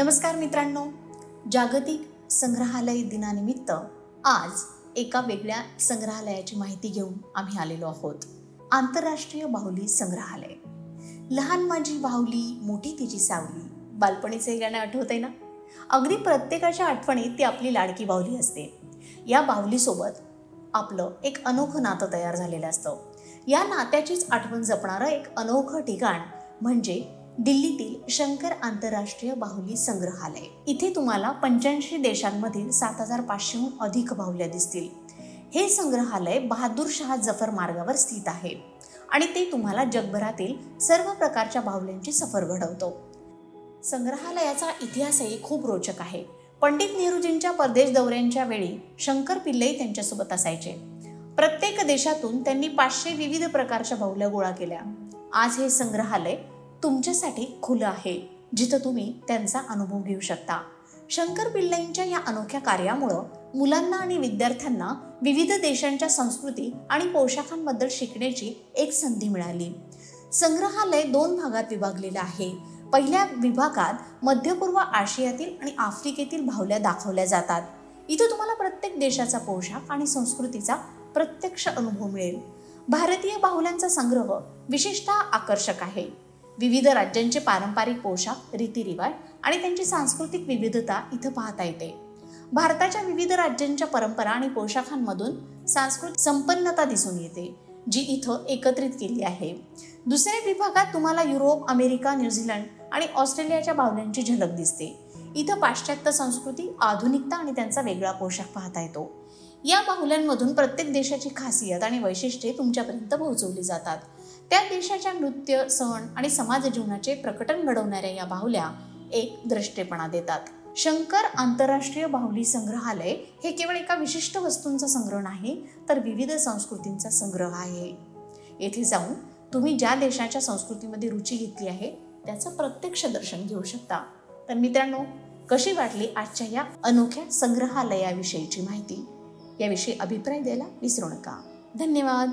नमस्कार मित्रांनो. जागतिक संग्रहालय दिनानिमित्त आज एका वेगळ्या संग्रहालयाची माहिती घेऊन आम्ही आलेलो आहोत. आंतरराष्ट्रीय बाहुली संग्रहालय. लहान माझी बाहुली मोठी तिची सावली बालपणीचे गाणं आहे ना? अगदी प्रत्येकाच्या आठवणीत ती आपली लाडकी बाहुली असते. या बाहुलीसोबत आपलं एक अनोखं नातं तयार झालेलं असतं. या नात्याचीच आठवण जपणारं एक अनोखं ठिकाण म्हणजे दिल्लीतील शंकर आंतरराष्ट्रीय बाहुली संग्रहालय. इथे तुम्हाला पंच्याऐंशी देशांमधील सात हजार पाचशेहून अधिक बाहुल्या दिसतील. हे संग्रहालय बहादूर शहा जफर मार्गावर स्थित आहे आणि ते तुम्हाला जगभरातील सर्व प्रकारच्या बाहुल्यांची सफर घडवतो. संग्रहालयाचा इतिहासही खूप रोचक आहे. पंडित नेहरूजींच्या परदेश दौऱ्यांच्या वेळी शंकर पिल्लई त्यांच्यासोबत असायचे. प्रत्येक देशातून त्यांनी पाचशे विविध प्रकारच्या बाहुल्या गोळा केल्या. आज हे संग्रहालय तुमच्यासाठी खुलं आहे जिथं तुम्ही त्यांचा अनुभव घेऊ शकता. शंकर पिल्लाईंच्या या अनोख्या कार्यामुळं मुलांना आणि विद्यार्थ्यांना विविध देशांच्या संस्कृती आणि पोशाखांबद्दल शिकण्याची एक संधी मिळाली. संग्रहालय दोन भागात विभागलेलं आहे. पहिल्या विभागात मध्यपूर्व आशियातील आणि आफ्रिकेतील बाहुल्या दाखवल्या जातात. इथं तुम्हाला प्रत्येक देशाचा पोशाख आणि संस्कृतीचा प्रत्यक्ष अनुभव मिळेल. भारतीय बाहुल्यांचा संग्रह विशेषतः आकर्षक आहे. विविध राज्यांचे पारंपरिक पोशाख रीतिरिवाज आणि त्यांची सांस्कृतिक विविधता इथं पाहता येते. भारताच्या विविध राज्यांच्या परंपरा आणि पोशाखांमधून सांस्कृतिक संपन्नता दिसून येते जी इथं एकत्रित केली आहे. दुसऱ्या विभागात तुम्हाला युरोप अमेरिका न्यूझीलंड आणि ऑस्ट्रेलियाच्या बाहुल्यांची झलक दिसते. इथं पाश्चात्य संस्कृती आधुनिकता आणि त्यांचा वेगळा पोशाख पाहता येतो. या बाहुल्यांमधून प्रत्येक देशाची खासियत आणि वैशिष्ट्ये तुमच्यापर्यंत पोहोचवली जातात. त्या देशाच्या नृत्य सण आणि समाज जीवनाचे प्रकटन घडवणाऱ्या या बाहुल्या एक दृष्टेपणा देतात. शंकर आंतरराष्ट्रीय बाहुली संग्रहालय हे केवळ एका विशिष्ट वस्तूंचा संग्रह नाही तर विविध संस्कृतींचा संग्रह आहे. येथे जाऊन तुम्ही ज्या देशाच्या संस्कृतीमध्ये रुची घेतली आहे त्याचं प्रत्यक्ष दर्शन घेऊ शकता. तर मित्रांनो कशी वाटली आजच्या या अनोख्या संग्रहालयाविषयीची माहिती? याविषयी अभिप्राय द्यायला विसरू नका. धन्यवाद!